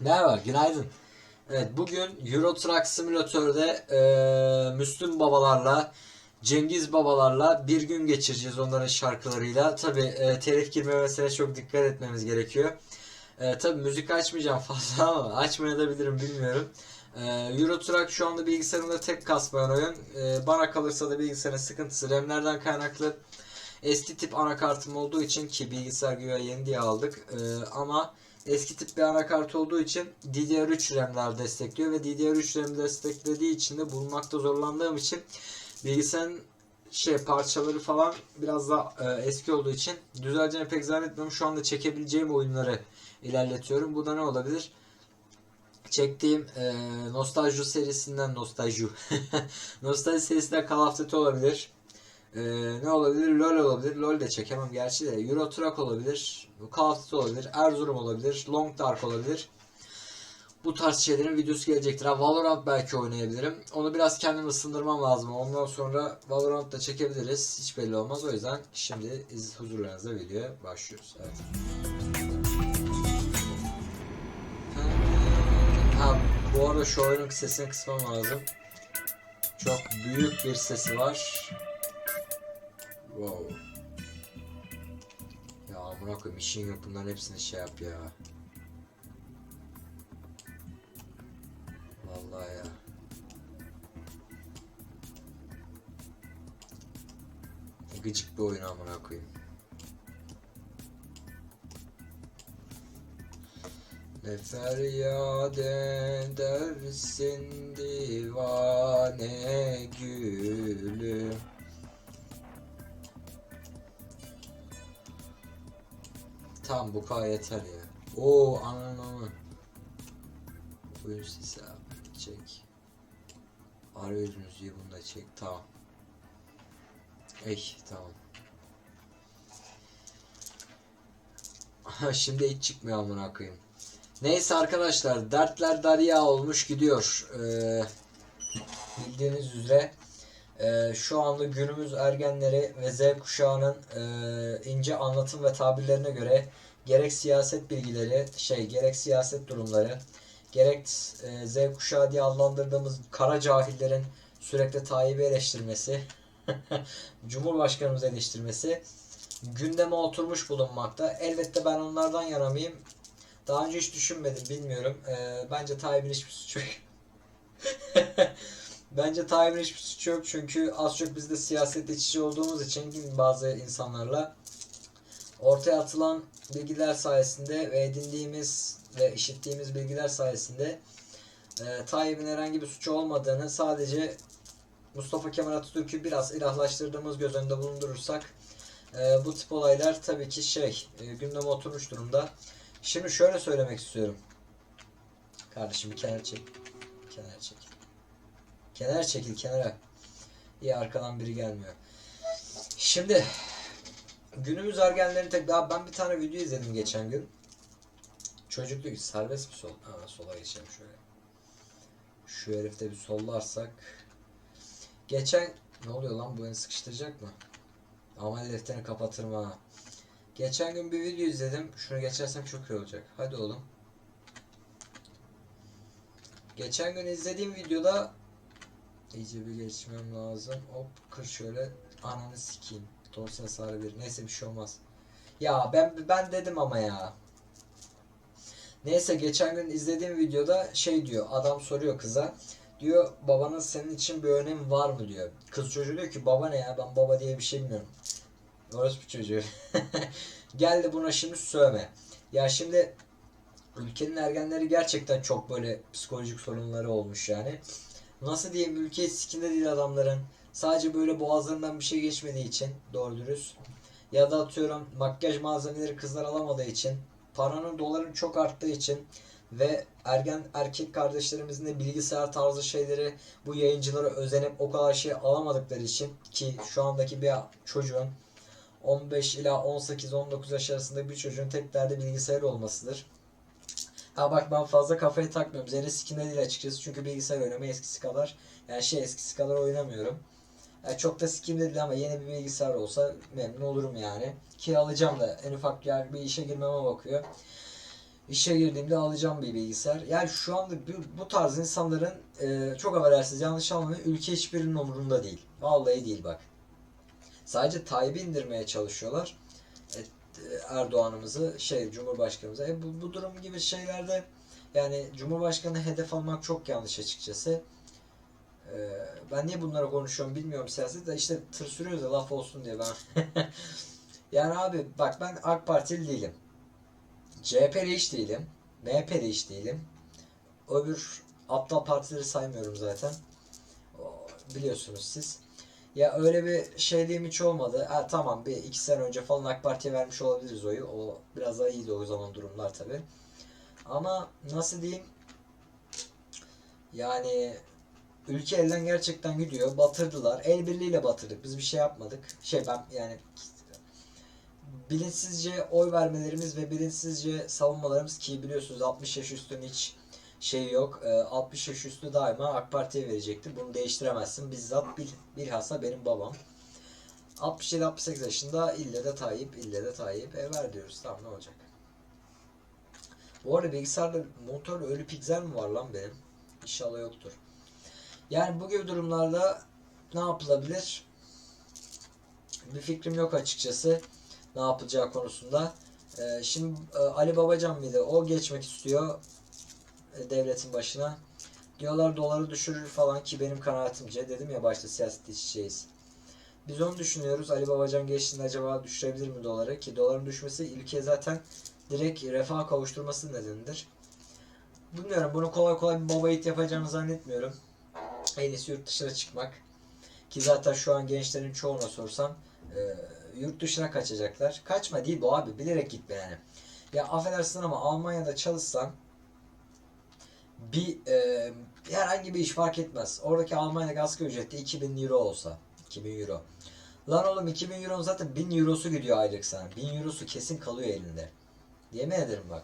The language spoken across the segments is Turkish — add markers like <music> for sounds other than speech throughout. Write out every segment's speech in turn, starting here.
Merhaba, günaydın. Evet, bugün Euro Truck Simülatör'de eee Müslüm babalarla, Cengiz babalarla bir gün geçireceğiz onların şarkılarıyla. Tabi e, telif girmemesine çok dikkat etmemiz gerekiyor. E, Tabi müzik açmayacağım <laughs> fazla ama açmayabilirim bilmiyorum. E, Euro Truck şu anda bilgisayarımda tek kasmayan oyun. E, bana kalırsa da bilgisayarın sıkıntısı RAM'lerden kaynaklı. Eski tip anakartım olduğu için ki bilgisayar güya yeni diye aldık. E, ama eski tip bir anakart olduğu için DDR3 RAM'ler destekliyor ve DDR3 RAM desteklediği için de bulmakta zorlandığım için bilgisayarın şey parçaları falan biraz da e, eski olduğu için düzeleceğini pek zannetmiyorum. Şu anda çekebileceğim oyunları ilerletiyorum. Bu da ne olabilir? Çektiğim e, Nostalji serisinden Nostalji <laughs> Nostalji serisinden Call of Duty olabilir. Ee, ne olabilir? LoL olabilir. LoL de çekemem gerçi de. Euro Truck olabilir. Call of Duty olabilir. Erzurum olabilir. Long Dark olabilir. Bu tarz şeylerin videosu gelecektir. Ha, Valorant belki oynayabilirim. Onu biraz kendim ısındırmam lazım. Ondan sonra Valorant da çekebiliriz. Hiç belli olmaz. O yüzden şimdi iz huzurlarınızda videoya başlıyoruz. Evet. Ha, bu arada şu oyunun sesini kısmam lazım. Çok büyük bir sesi var. Wow. Ya amına koyayım işin yok bunların hepsini şey yap ya. Vallahi ya. Gıcık bir oyun amına koyayım. Ne feryat edersin divane gülüm Tamam bu kadar yeter ya. Oo anan anan. Oyun sesi abi çek. Arayüz müziği bunu da çek tamam. Ey tamam. <laughs> Şimdi hiç çıkmıyor amına koyayım. Neyse arkadaşlar dertler derya olmuş gidiyor. Ee, bildiğiniz üzere ee, şu anda günümüz ergenleri ve Z kuşağının e, ince anlatım ve tabirlerine göre gerek siyaset bilgileri, şey gerek siyaset durumları, gerek e, Z kuşağı diye adlandırdığımız kara cahillerin sürekli Tayyip'i eleştirmesi, <laughs> Cumhurbaşkanımızı eleştirmesi gündeme oturmuş bulunmakta. Elbette ben onlardan yana? Daha önce hiç düşünmedim, bilmiyorum. Ee, bence Tayyip'in hiçbir suçu yok. <laughs> Bence Tayyip'in hiçbir suçu yok çünkü az çok biz de siyaset içici olduğumuz için bazı insanlarla ortaya atılan bilgiler sayesinde ve edindiğimiz ve işittiğimiz bilgiler sayesinde e, Tayyip'in herhangi bir suçu olmadığını sadece Mustafa Kemal Atatürk'ü biraz ilahlaştırdığımız göz önünde bulundurursak e, bu tip olaylar tabii ki şey e, gündeme oturmuş durumda. Şimdi şöyle söylemek istiyorum. Kardeşim kenar çek. Kenar çek. Kenar çekil kenara. İyi arkadan biri gelmiyor. Şimdi günümüz ergenlerin tek daha ben bir tane video izledim geçen gün. Çocuk diyor ki serbest mi sol? Ha, sola geçelim şöyle. Şu herifte bir sollarsak. Geçen ne oluyor lan bu beni sıkıştıracak mı? Amel defterini kapatırım ha. Geçen gün bir video izledim. Şunu geçersem çok iyi olacak. Hadi oğlum. Geçen gün izlediğim videoda İyice bir geçmem lazım. Hop kır şöyle. Ananı sikeyim. Torsin hasarı bir. Neyse bir şey olmaz. Ya ben ben dedim ama ya. Neyse geçen gün izlediğim videoda şey diyor. Adam soruyor kıza. Diyor babanın senin için bir önemi var mı diyor. Kız çocuğu diyor ki baba ne ya ben baba diye bir şey bilmiyorum. Bir çocuğu. <laughs> Geldi buna şimdi sövme. Ya şimdi ülkenin ergenleri gerçekten çok böyle psikolojik sorunları olmuş yani nasıl diyeyim ülke sikinde değil adamların. Sadece böyle boğazlarından bir şey geçmediği için doğru dürüst. Ya da atıyorum makyaj malzemeleri kızlar alamadığı için. Paranın doların çok arttığı için. Ve ergen erkek kardeşlerimizin de bilgisayar tarzı şeyleri bu yayıncılara özenip o kadar şey alamadıkları için ki şu andaki bir çocuğun 15 ila 18-19 yaş arasında bir çocuğun tek derdi bilgisayar olmasıdır. Ha bak ben fazla kafayı takmıyorum. Zerre sikinde değil açıkçası. Çünkü bilgisayar oynamayı eskisi kadar yani şey eskisi kadar oynamıyorum. Yani çok da sikim değil ama yeni bir bilgisayar olsa memnun olurum yani. Ki alacağım da en ufak yer bir işe girmeme bakıyor. işe girdiğimde alacağım bir bilgisayar. Yani şu anda bu, tarz insanların e, çok affedersiniz yanlış anlamayın ülke hiçbirinin umurunda değil. Vallahi değil bak. Sadece Tayyip'i indirmeye çalışıyorlar. E, Erdoğan'ımızı şey Cumhurbaşkanımızı. E, bu, bu durum gibi şeylerde yani Cumhurbaşkanı hedef almak çok yanlış açıkçası. E, ben niye bunları konuşuyorum bilmiyorum siyaset de işte tır sürüyoruz ya laf olsun diye ben. <laughs> yani abi bak ben AK Partili değilim. CHP'li hiç değilim. MHP'li hiç değilim. Öbür aptal partileri saymıyorum zaten. Biliyorsunuz siz. Ya öyle bir şeyliğim hiç olmadı. Ha, tamam bir iki sene önce falan AK Parti'ye vermiş olabiliriz oyu. O biraz daha iyiydi o zaman durumlar tabi. Ama nasıl diyeyim? Yani ülke elden gerçekten gidiyor. Batırdılar. El birliğiyle batırdık. Biz bir şey yapmadık. Şey ben yani bilinçsizce oy vermelerimiz ve bilinçsizce savunmalarımız ki biliyorsunuz 60 yaş üstünün hiç şey yok. Ee, 60 yaş üstü daima AK Parti'ye verecektir. Bunu değiştiremezsin. Bizzat bil, bilhassa benim babam. 67-68 yaşında ille de Tayyip, ille de Tayyip. E ver diyoruz. Tamam ne olacak? Bu arada bilgisayarda motor ölü piksel mi var lan benim? İnşallah yoktur. Yani bu gibi durumlarda ne yapılabilir? Bir fikrim yok açıkçası. Ne yapılacağı konusunda. Ee, şimdi e, Ali Babacan mıydı? O geçmek istiyor e, devletin başına. Diyorlar doları düşürür falan ki benim kanaatimce. Dedim ya başta siyasette iç içeyiz. Biz onu düşünüyoruz. Ali Babacan geçtiğinde acaba düşürebilir mi doları? Ki doların düşmesi ülkeye zaten direkt refah kavuşturması nedenidir. Bilmiyorum bunu kolay kolay bir baba yiğit yapacağını zannetmiyorum. En iyisi yurt dışına çıkmak. Ki zaten şu an gençlerin çoğuna sorsam e, yurt dışına kaçacaklar. Kaçma değil bu abi bilerek gitme yani. Ya affedersin ama Almanya'da çalışsan bir e, herhangi bir iş fark etmez. Oradaki Almanya'daki asgari ücreti 2000 euro olsa. 2000 euro. Lan oğlum 2000 euro zaten 1000 eurosu gidiyor aylık sana. 1000 eurosu kesin kalıyor elinde. Yemin ederim bak.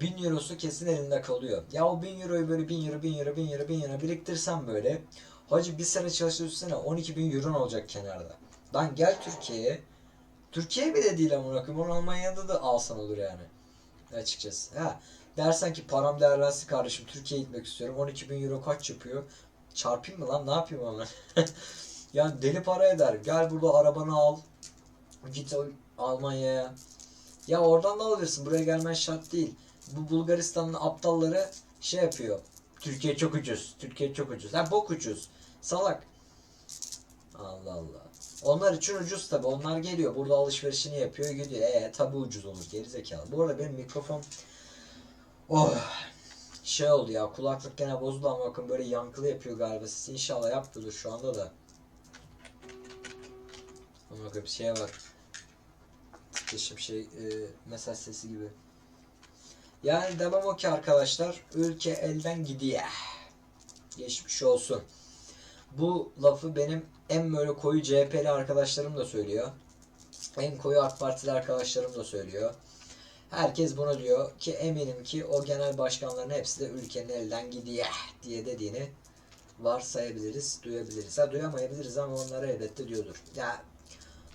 1000 eurosu kesin elinde kalıyor. Ya o 1000 euroyu böyle 1000 euro, 1000 euro, 1000 euro, 1000 euro biriktirsen böyle. Hacı bir sene çalışırsan 12 bin euro olacak kenarda. Lan gel Türkiye'ye. Türkiye bile değil amına koyayım. Onu Almanya'da da alsan olur yani. Açıkçası. Ha. Dersen ki param değerlensin kardeşim Türkiye'ye gitmek istiyorum. 12 bin euro kaç yapıyor? Çarpayım mı lan ne yapayım ama? <laughs> yani deli para eder. Gel burada arabanı al. Git Almanya'ya. Ya oradan da alabilirsin. Buraya gelmen şart değil. Bu Bulgaristan'ın aptalları şey yapıyor. Türkiye çok ucuz. Türkiye çok ucuz. Ha bok ucuz. Salak. Allah Allah. Onlar için ucuz tabi. Onlar geliyor. Burada alışverişini yapıyor. Gidiyor. E tabi ucuz olur. Gerizekalı. Bu arada benim mikrofon Oh şey oldu ya kulaklık gene bozuldu ama bakın böyle yankılı yapıyor galiba siz inşallah yapıyordur şu anda da. Ama bakın bir şeye bak. Titreşim şey e, mesaj sesi gibi. Yani demem o ki arkadaşlar ülke elden gidiyor. Geçmiş olsun. Bu lafı benim en böyle koyu CHP'li arkadaşlarım da söylüyor. En koyu AK Partili arkadaşlarım da söylüyor. Herkes bunu diyor ki eminim ki o genel başkanların hepsi de ülkenin elden gidiyor diye dediğini varsayabiliriz, duyabiliriz. Ha duyamayabiliriz ama onları elbette diyordur. Ya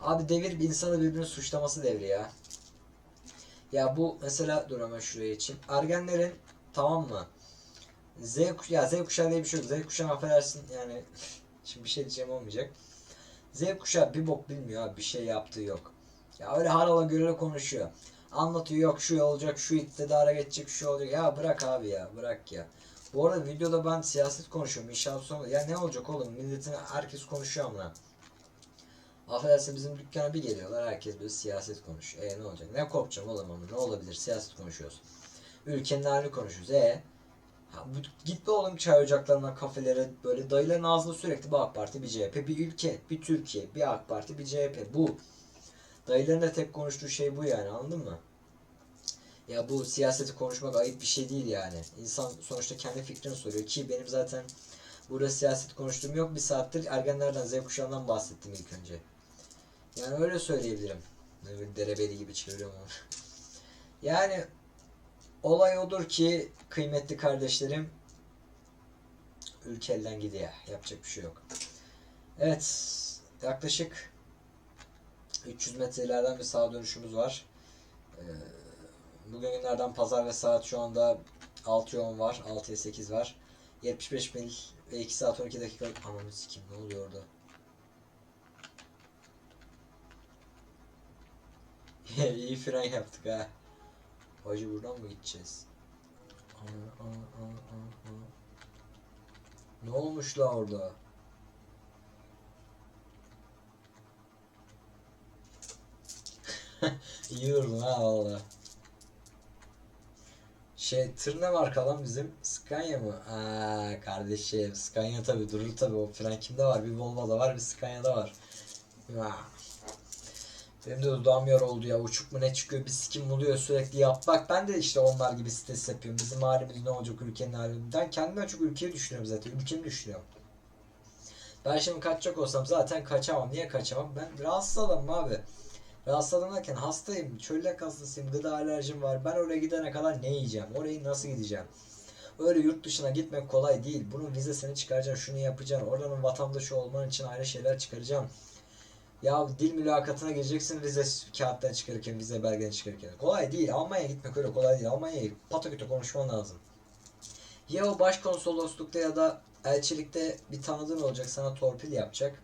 abi devir bir insanı birbirini suçlaması devri ya. Ya bu mesela dur hemen şuraya için. Ergenlerin tamam mı? Z ya Z kuşağı diye bir şey yok. Z kuşağı affedersin yani <laughs> şimdi bir şey diyeceğim olmayacak. Z kuşağı bir bok bilmiyor abi bir şey yaptığı yok. Ya öyle harala göre konuşuyor anlatıyor yok şu olacak şu iktidara geçecek şu olacak ya bırak abi ya bırak ya. Bu arada videoda ben siyaset konuşuyorum inşallah sonra ya ne olacak oğlum milletin herkes konuşuyor amına. Affedersin bizim dükkana bir geliyorlar herkes böyle siyaset konuşuyor. E ne olacak? Ne korkacağım oğlum ama ne olabilir siyaset konuşuyoruz. Ülkenin halini konuşuyoruz. E Ha, git be oğlum çay ocaklarına, kafelere böyle dayıların ağzında sürekli bir AK Parti, bir CHP, bir ülke, bir Türkiye, bir AK Parti, bir CHP. Bu. Dayıların da tek konuştuğu şey bu yani anladın mı? Ya bu siyaseti konuşmak ayıp bir şey değil yani. İnsan sonuçta kendi fikrini soruyor ki benim zaten burada siyaset konuştuğum yok. Bir saattir ergenlerden, Z kuşağından bahsettim ilk önce. Yani öyle söyleyebilirim. Derebeli gibi çeviriyorum onu. <laughs> yani olay odur ki kıymetli kardeşlerim ülke elden gidiyor. Yapacak bir şey yok. Evet. Yaklaşık 300 metre bir sağa dönüşümüz var. Ee, Bugün günlerden pazar ve saat şu anda 6'ya 10 var. 6'ya 8 var. 75 mil ve 2 saat 12 dakika. Ananı sikeyim ne oluyor orada? <laughs> İyi fren yaptık ha. Hacı buradan mı gideceğiz? Aa, aa, aa, aa, aa. Ne olmuş la orada? <laughs> İyi vurdun ha valla. Şey tır ne marka lan bizim? Scania mı? Aa kardeşim Scania tabi durur tabi o fren kimde var? Bir Volvo'da var bir Scania'da var. Ya. Benim de dudağım yar oldu ya. Uçuk mu ne çıkıyor bir sikim buluyor sürekli yap. Bak ben de işte onlar gibi stres yapıyorum. Bizim halimiz ne olacak ülkenin hali. Ben kendimden çok ülkeyi düşünüyorum zaten. Ülkemi düşünüyorum. Ben şimdi kaçacak olsam zaten kaçamam. Niye kaçamam? Ben rahatsız adamım abi. Rahatsız adam derken hastayım. Çölyak hastasıyım. Gıda alerjim var. Ben oraya gidene kadar ne yiyeceğim? Orayı nasıl gideceğim? Öyle yurt dışına gitmek kolay değil. Bunun vizesini çıkaracaksın. Şunu yapacaksın. Oranın vatandaşı olman için ayrı şeyler çıkaracaksın. Ya dil mülakatına gireceksin vize kağıttan çıkarırken, vize belgeni çıkarırken. Kolay değil. Almanya'ya gitmek öyle kolay değil. Almanya'ya pataküte konuşman lazım. Ya o başkonsoloslukta ya da elçilikte bir tanıdığın olacak sana torpil yapacak.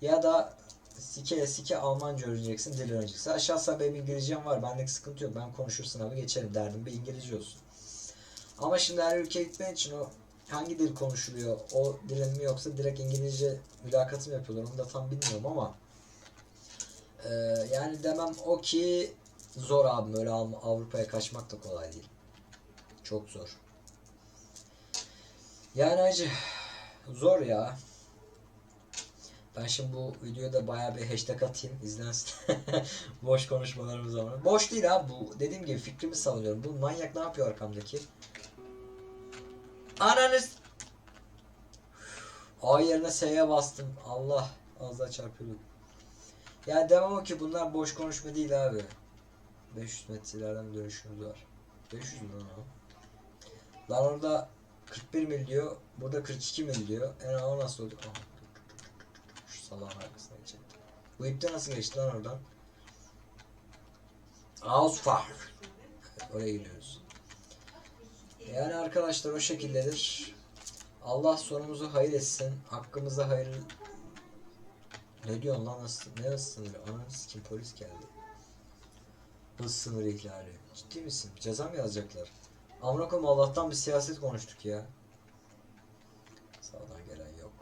Ya da sike sike Almanca öğreneceksin, dil öğreneceksin. Aşağısa benim İngilizcem var, bendeki sıkıntı yok. Ben konuşur sınavı geçerim derdim bir İngilizce olsun. Ama şimdi her ülkeye gitmen için o hangi dil konuşuluyor, o dilin mi yoksa direkt İngilizce mülakatı mı yapıyorlar onu da tam bilmiyorum ama e, yani demem o ki zor abi öyle Av- Avrupa'ya kaçmak da kolay değil. Çok zor. Yani acı zor ya. Ben şimdi bu videoda bayağı bir hashtag atayım izlensin. <laughs> Boş konuşmalarımız ama. Boş değil abi bu. Dediğim gibi fikrimi savunuyorum. Bu manyak ne yapıyor arkamdaki? Ananız. A yerine S'ye bastım. Allah az daha çarpıyorduk. Ya demem o ki bunlar boş konuşma değil abi. 500 metrelerden dönüşümüz var. 500 mü lan o? Lan orada 41 mil diyor. Burada 42 mil diyor. Yani o nasıl oldu? Şu salağın arkasına geçelim. Bu ipte nasıl geçti lan oradan? Ausfahrt. Oraya gidiyoruz. Yani arkadaşlar o şekildedir. Allah sonumuzu hayır etsin. Hakkımıza hayır... Ne diyorsun lan? Nasıl, ne hız sınırı? Ananı kim polis geldi. Hız sınırı ihlali. Ciddi misin? Ceza mı yazacaklar? Amına koyayım Allah'tan bir siyaset konuştuk ya. Sağdan gelen yok.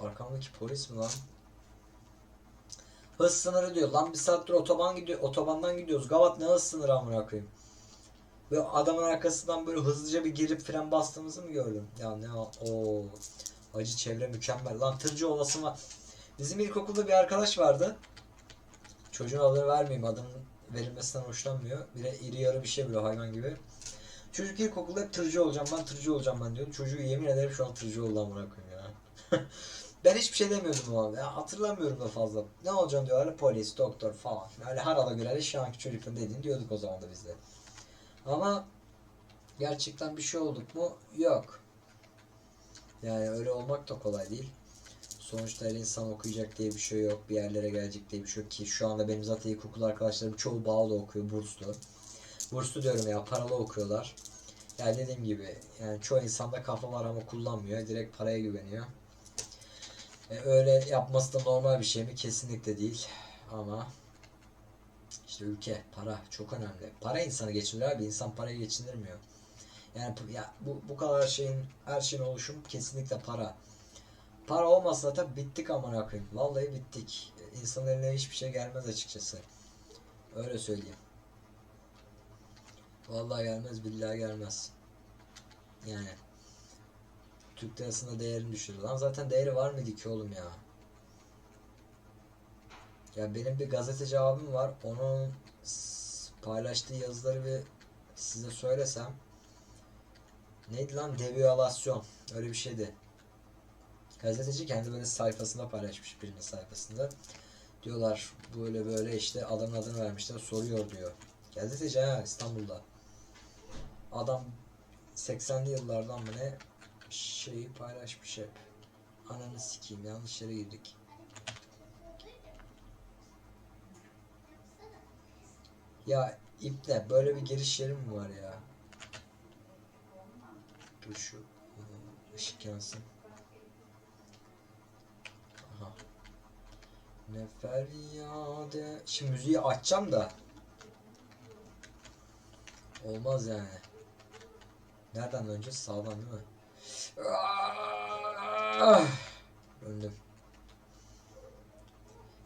Arkamdaki polis mi lan? Hız sınırı diyor. Lan bir saattir otoban gidiyor. Otobandan gidiyoruz. Gavat ne hız sınırı amına koyayım? Böyle adamın arkasından böyle hızlıca bir girip fren bastığımızı mı gördüm? Ya ne o acı çevre mükemmel. Lan tırcı olasın var. Bizim ilkokulda bir arkadaş vardı. Çocuğun adını vermeyeyim. Adının verilmesinden hoşlanmıyor. Bir de iri yarı bir şey böyle hayvan gibi. Çocuk ilkokulda hep tırcı olacağım ben tırcı olacağım ben diyordu. Çocuğu yemin ederim şu an tırcı oldu amına koyayım ya. <laughs> ben hiçbir şey demiyordum o an. Ya hatırlamıyorum da fazla. Ne olacaksın diyorlar polis, doktor falan. Öyle harala göre şu anki çocukların dediğini diyorduk o zaman da biz de. Ama gerçekten bir şey olduk mu? Yok. Yani öyle olmak da kolay değil. Sonuçta her insan okuyacak diye bir şey yok. Bir yerlere gelecek diye bir şey yok ki. Şu anda benim zaten ilkokul arkadaşlarım çoğu bağlı okuyor. Burslu. Burslu diyorum ya paralı okuyorlar. Yani dediğim gibi yani çoğu insanda kafa var ama kullanmıyor. Direkt paraya güveniyor. E, öyle yapması da normal bir şey mi? Kesinlikle değil. Ama işte ülke, para çok önemli. Para insanı geçindirir abi. İnsan parayı geçindirmiyor. Yani ya bu, bu kadar şeyin her şeyin oluşum kesinlikle para. Para olmasa zaten bittik amına koyayım. Vallahi bittik. İnsanın eline hiçbir şey gelmez açıkçası. Öyle söyleyeyim. Vallahi gelmez billahi gelmez. Yani Türk lirasında değerini düşürdü. Lan zaten değeri var mıydı ki oğlum ya? Ya benim bir gazeteci abim var. Onun paylaştığı yazıları bir size söylesem. Neydi lan? Devialasyon. Öyle bir şeydi. Gazeteci kendi böyle sayfasında paylaşmış birinin sayfasında. Diyorlar böyle böyle işte adamın adını vermişler soruyor diyor. Gazeteci ha İstanbul'da. Adam 80'li yıllardan mı ne şeyi paylaşmış hep. Ananı sikeyim yanlış yere girdik. Ya ipne böyle bir giriş yeri mi var ya? Dur şu e, ışık yansın. Aha. Ne feryade. Şimdi müziği açacağım da. Olmaz yani. Nereden döneceğiz? Sağdan değil mi? Ah! Döndüm.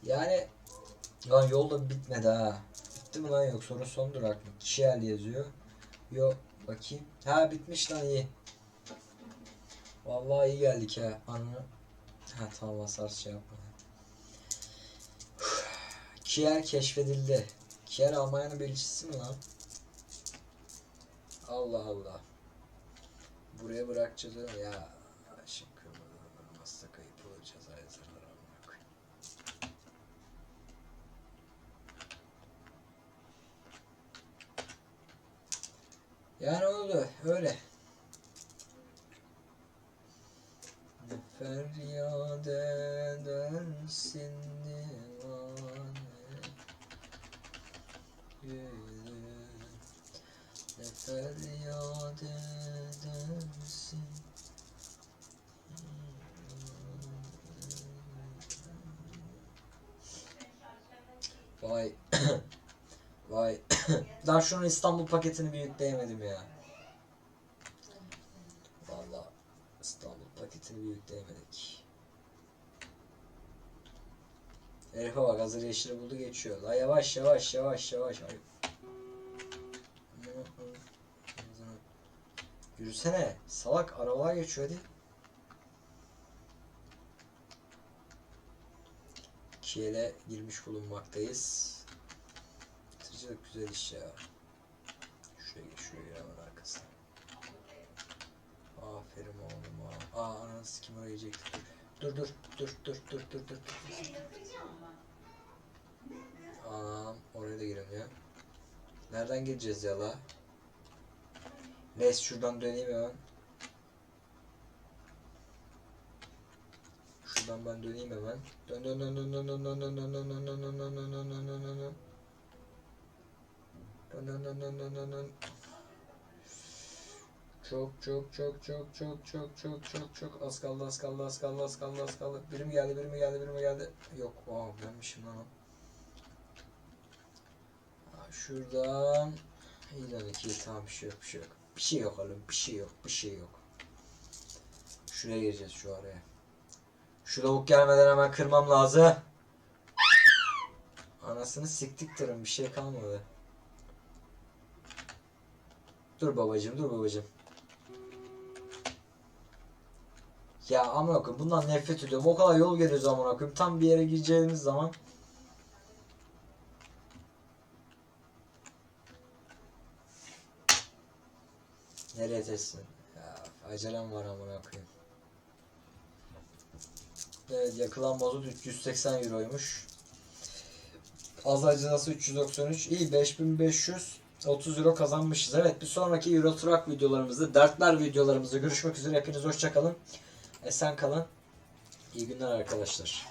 Yani lan yolda bitmedi ha. Bitti mi lan yok sonra son durak mı? Kişiyel yazıyor. Yok bakayım. Ha bitmiş lan iyi. Vallahi iyi geldik ha. Anı. Ha tamam hasar şey yapma. Kier keşfedildi. Kier Almanya'nın belirtisi mi lan? Allah Allah. Buraya bırakacağız öyle ya. Aşık olmazsa kayıp olacağız ayetler amına. Yani oldu öyle. Feryat edersin divane Gülüm Ne feryat edersin Vay <coughs> Vay <coughs> Daha şunun İstanbul paketini bir yükleyemedim ya Vallahi İstanbul paketini bir yükleyemedik Herife bak hazır yeşili buldu geçiyor. La yavaş yavaş yavaş yavaş. Ay. Yürüsene. Salak arabalar geçiyor hadi. Kiel'e girmiş bulunmaktayız. Tırcılık güzel iş ya. Şuraya geç şuraya gir hemen arkasına. Aferin oğlum ha. Aa ananı kim oraya yiyecekti. Dur dur dur dur dur dur dur dur. Anam oraya da giremiyor. Nereden gireceğiz ya la? Neyse şuradan döneyim hemen. Şuradan ben döneyim hemen. Dön dön dön dön dön dön dön dön dön dön dön dön dön dön dön dön dön dön dön dön. Dön dön dön dön dön dön. Çok çok çok çok çok çok çok çok çok az kaldı az kaldı az kaldı az kaldı az kaldı. Biri mi geldi biri mi geldi biri mi geldi? Yok aa benmişim lan Şuradan lan iki tamam bir şey yok bir şey yok. Bir şey yok oğlum bir şey yok bir şey yok. Şuraya gireceğiz şu araya. Şu lavuk gelmeden hemen kırmam lazım. Anasını siktik tırın bir şey kalmadı. Dur babacım dur babacım. Ya amına koyayım bundan nefret ediyorum. O kadar yol geliyoruz amına koyayım. Tam bir yere gireceğimiz zaman Nereye teslim? Ya acelem var amına koyayım. Evet yakılan mazot 380 euroymuş. Az acınası 393. İyi 5500 30 euro kazanmışız. Evet bir sonraki Euro Truck videolarımızda, dertler videolarımızda görüşmek üzere. Hepiniz hoşçakalın. Esen kalın. İyi günler arkadaşlar.